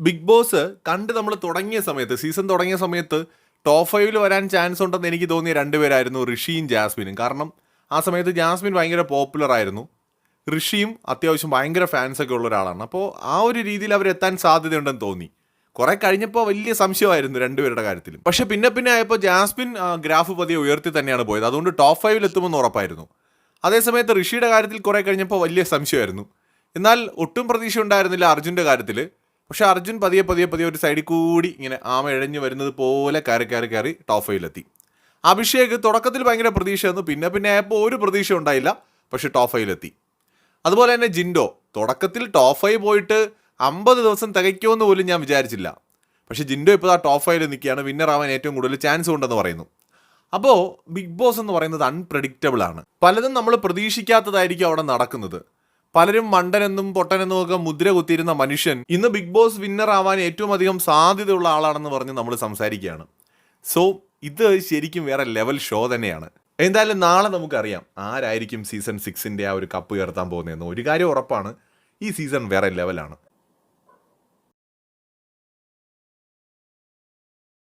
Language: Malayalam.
ബിഗ് ബോസ് കണ്ട് നമ്മൾ തുടങ്ങിയ സമയത്ത് സീസൺ തുടങ്ങിയ സമയത്ത് ടോപ്പ് ഫൈവിൽ വരാൻ ചാൻസ് ഉണ്ടെന്ന് എനിക്ക് തോന്നിയ രണ്ടുപേരായിരുന്നു ഋഷിയും ജാസ്മിനും. കാരണം ആ സമയത്ത് ജാസ്മിൻ ഭയങ്കര പോപ്പുലർ ആയിരുന്നു. ഋഷിയും അത്യാവശ്യം ഭയങ്കര ഫാൻസ് ഒക്കെ ഉള്ള ഒരാളാണ്. അപ്പോൾ ആ ഒരു രീതിയിൽ അവരെത്താൻ സാധ്യതയുണ്ടെന്ന് തോന്നി. കുറെ കഴിഞ്ഞപ്പോൾ വലിയ സംശയമായിരുന്നു രണ്ടുപേരുടെ കാര്യത്തിലും. പക്ഷെ പിന്നെ പിന്നെ ആയപ്പോൾ ജാസ്മിൻ ഗ്രാഫ് പതിയെ ഉയർത്തി തന്നെയാണ് പോയത്. അതുകൊണ്ട് ടോപ്പ് ഫൈവിൽ എത്തുമെന്ന് ഉറപ്പായിരുന്നു. അതേസമയത്ത് ഋഷിയുടെ കാര്യത്തിൽ കുറെ കഴിഞ്ഞപ്പോൾ വലിയ സംശയമായിരുന്നു. എന്നാൽ ഒട്ടും പ്രതീക്ഷ ഉണ്ടായിരുന്നില്ല അർജുന്റെ കാര്യത്തിൽ പക്ഷെ അർജുൻ പതിയെ പതിയെ പതിയെ ഒരു സൈഡിൽ കൂടി ഇങ്ങനെ ആമ ഇഴഞ്ഞു വരുന്നത് പോലെ കയറി കയറി കയറി ടോഫയിലെത്തി അഭിഷേക് തുടക്കത്തിൽ ഭയങ്കര പ്രതീക്ഷയായിരുന്നു. പിന്നെ പിന്നെ ആയപ്പോൾ ഒരു പ്രതീക്ഷ ഉണ്ടായില്ല. പക്ഷെ ടോഫയിലെത്തി അതുപോലെ തന്നെ ജിൻഡോ തുടക്കത്തിൽ ഫൈവ് പോയിട്ട് അമ്പത് ദിവസം തികയ്ക്കുമെന്ന് പോലും ഞാൻ വിചാരിച്ചില്ല. പക്ഷെ ജിൻഡോ ഇപ്പോൾ ആ ടോപ്പ് ഫൈവിൽ നിൽക്കുകയാണ്. വിന്നർ ആവാൻ ഏറ്റവും കൂടുതൽ ചാൻസ് ഉണ്ടെന്ന് പറയുന്നു. അപ്പോൾ ബിഗ് ബോസ് എന്ന് പറയുന്നത് അൺപ്രഡിക്റ്റബിൾ ആണ്. പലതും നമ്മൾ പ്രതീക്ഷിക്കാത്തതായിരിക്കും അവിടെ നടക്കുന്നത്. പലരും മണ്ടനെന്നും പൊട്ടനെന്നും ഒക്കെ മുദ്ര കുത്തിയിരുന്ന മനുഷ്യൻ ഇന്ന് ബിഗ് ബോസ് വിന്നർ ആവാൻ ഏറ്റവും അധികം സാധ്യതയുള്ള ആളാണെന്ന് പറഞ്ഞ് നമ്മൾ സംസാരിക്കുകയാണ്. സോ ഇത് ശരിക്കും വേറെ ലെവൽ ഷോ തന്നെയാണ്. എന്തായാലും നാളെ നമുക്കറിയാം ആരായിരിക്കും സീസൺ സിക്സിന്റെ ആ ഒരു കപ്പ് ഉയർത്താൻ പോകുന്നതെന്ന്. ഒരു കാര്യം ഉറപ്പാണ് ഈ സീസൺ വേറെ ലെവലാണ്.